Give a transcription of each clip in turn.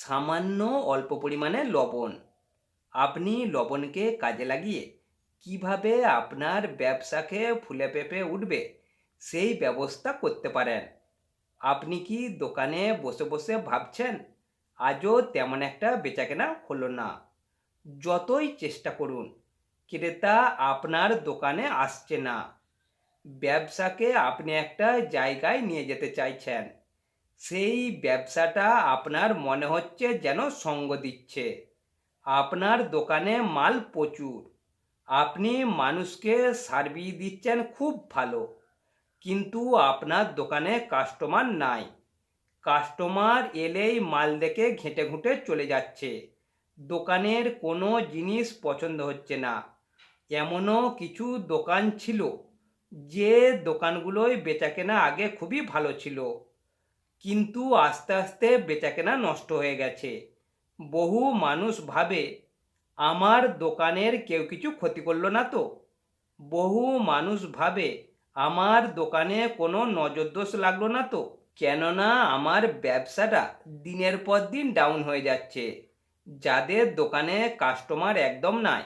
সামান্য অল্প পরিমাণে লবণ। আপনি লবণকে কাজে লাগিয়ে কীভাবে আপনার ব্যবসাকে ফুলে পেঁপে উঠবে সেই ব্যবস্থা করতে পারেন। আপনি কি দোকানে বসে বসে ভাবছেন, আজও তেমন একটা বেচাকেনা হলো না যতই চেষ্টা করুন, ক্রেতা আপনার দোকানে আসছে না। ব্যবসাকে আপনি একটা জায়গায় নিয়ে যেতে চাইছেন। সেই ব্যবসাটা আপনার মনে হচ্ছে যেন সঙ্গ দিচ্ছে। আপনার দোকানে মাল প্রচুর। আপনি মানুষকে সার্ভিস দিচ্ছেন খুব ভালো। কিন্তু আপনার দোকানে কাস্টমার নাই। কাস্টমার এলেই মাল দেখে ঘেঁটে ঘুঁটে চলে যাচ্ছে। দোকানের কোনো জিনিস পছন্দ হচ্ছে না। এমনও কিছু দোকান ছিল যে দোকানগুলোই বেচাকেনা আগে খুবই ভালো ছিল। কিন্তু আস্তে আস্তে বেচাকেনা নষ্ট হয়ে গেছে। বহু মানুষ ভাবে, আমার দোকানের কেউ কিছু ক্ষতি করল না তো? বহু মানুষ ভাবে, আমার দোকানে কোনো নজরদোষ লাগল না তো? কেননা আমার ব্যবসাটা দিনের পর দিন ডাউন হয়ে যাচ্ছে। যাদের দোকানে কাস্টমার একদম নাই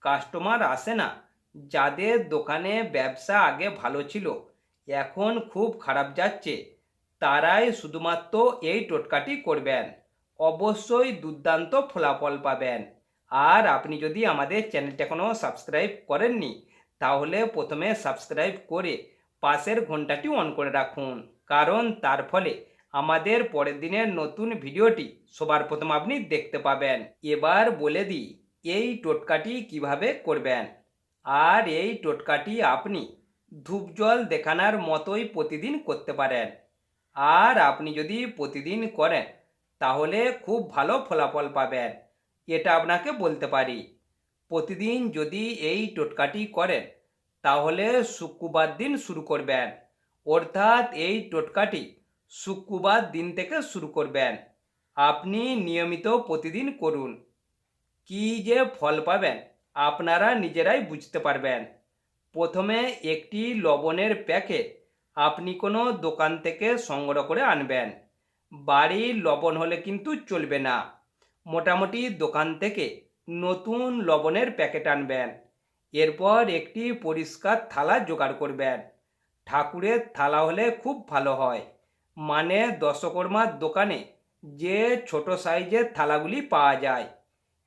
কাস্টমার আসে না। যাদের দোকানে ব্যবসা আগে ভালো ছিল, এখন খুব খারাপ যাচ্ছে। তারাই শুধুমাত্র এই টোটকাটি করবেন। অবশ্যই দুর্দান্ত ফলাফল পাবেন। আর আপনি যদি আমাদের চ্যানেলটা এখনও সাবস্ক্রাইব করেননি, তাহলে প্রথমে সাবস্ক্রাইব করে পাশের ঘন্টাটি অন করে রাখুন। কারণ তার ফলে আমাদের পরের দিনের নতুন ভিডিওটি সবার প্রথম আপনি দেখতে পাবেন। এবার বলে দিই, এই টোটকাটি কীভাবে করবেন? আর এই টোটকাটি আপনি ধূপ জল দেখানোর মতোই প্রতিদিন করতে পারেন। আর আপনি যদি প্রতিদিন করেন, তাহলে খুব ভালো ফলাফল পাবেন। এটা আপনাকে বলতে পারি। প্রতিদিন যদি এই টোটকাটি করেন, তাহলে শুক্রবার দিন শুরু করবেন। অর্থাৎ এই টোটকাটি শুক্রবার দিন থেকে শুরু করবেন। আপনি নিয়মিত প্রতিদিন করুন। কি যে ফল পাবেন, আপনারা নিজেরাই বুঝতে পারবেন। প্রথমে একটি লবণের প্যাকেট আপনি কোনো দোকান থেকে সংগ্রহ করে আনবেন। বাড়ির লবণ হলে কিন্তু চলবে না। মোটামুটি দোকান থেকে নতুন লবণের প্যাকেট আনবেন। এরপর একটি পরিষ্কার থালা জোগাড় করবেন। ঠাকুরের থালা হলে খুব ভালো হয়। মানে দশকর্মার দোকানে যে ছোট সাইজের থালাগুলি পাওয়া যায়।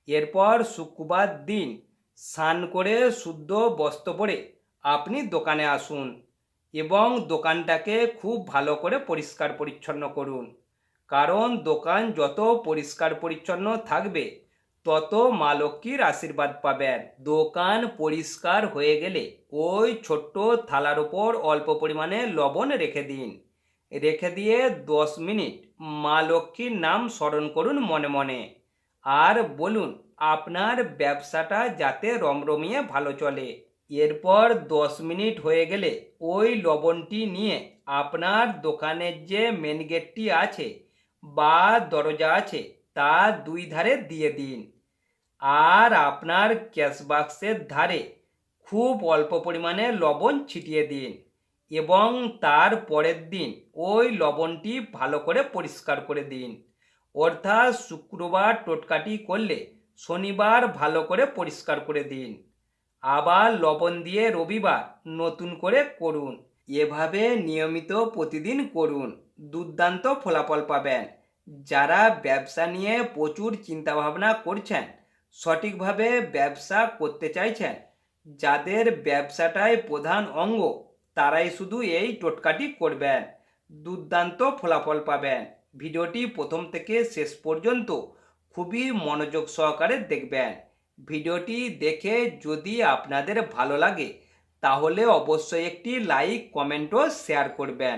এরপর শুক্রবার দিন স্নান করে শুদ্ধ বস্ত্র পরে আপনি দোকানে আসুন। এবং দোকানটাকে খুব ভালো করে পরিষ্কার পরিচ্ছন্ন করুন। কারণ দোকান যত পরিষ্কার পরিচ্ছন্ন থাকবে, তত মা লক্ষ্মীর আশীর্বাদ পাবেন। দোকান পরিষ্কার হয়ে গেলে ওই ছোট্ট থালার ওপর অল্প পরিমাণে লবণ রেখে দিন। রেখে দিয়ে দশ মিনিট মা লক্ষ্মীর নাম স্মরণ করুন মনে মনে। আর বলুন, আপনার ব্যবসাটা যাতে রমরমিয়ে ভালো চলে। এরপর দশ মিনিট হয়ে গেলে ওই লবণটি নিয়ে আপনার দোকানের যে মেন গেটটি আছে বা দরজা আছে, তা দুই ধারে দিয়ে দিন। আর আপনার ক্যাশ বাক্সের ধারে খুব অল্প পরিমাণে লবণ ছিটিয়ে দিন এবং তার পরের দিন ওই লবণটি ভালো করে পরিষ্কার করে দিন। অর্থাৎ শুক্রবার টোটকাটি করলে শনিবার ভালো করে পরিষ্কার করে দিন। আবার লবণ দিয়ে রবিবার নতুন করে করুন। এভাবে নিয়মিত প্রতিদিন করুন। দুর্দান্ত ফলাফল পাবেন। যারা ব্যবসা নিয়ে প্রচুর চিন্তাভাবনা করছেন, সঠিকভাবে ব্যবসা করতে চাইছেন, যাদের ব্যবসাটাই প্রধান অঙ্গ, তারাই শুধু এই টোটকাটি করবেন। দুর্দান্ত ফলাফল পাবেন। ভিডিওটি প্রথম থেকে শেষ পর্যন্ত খুবই মনোযোগ সহকারে দেখবেন। ভিডিওটি দেখে যদি আপনাদের ভালো লাগে তাহলে অবশ্যই একটি লাইক কমেন্ট ও শেয়ার করবেন।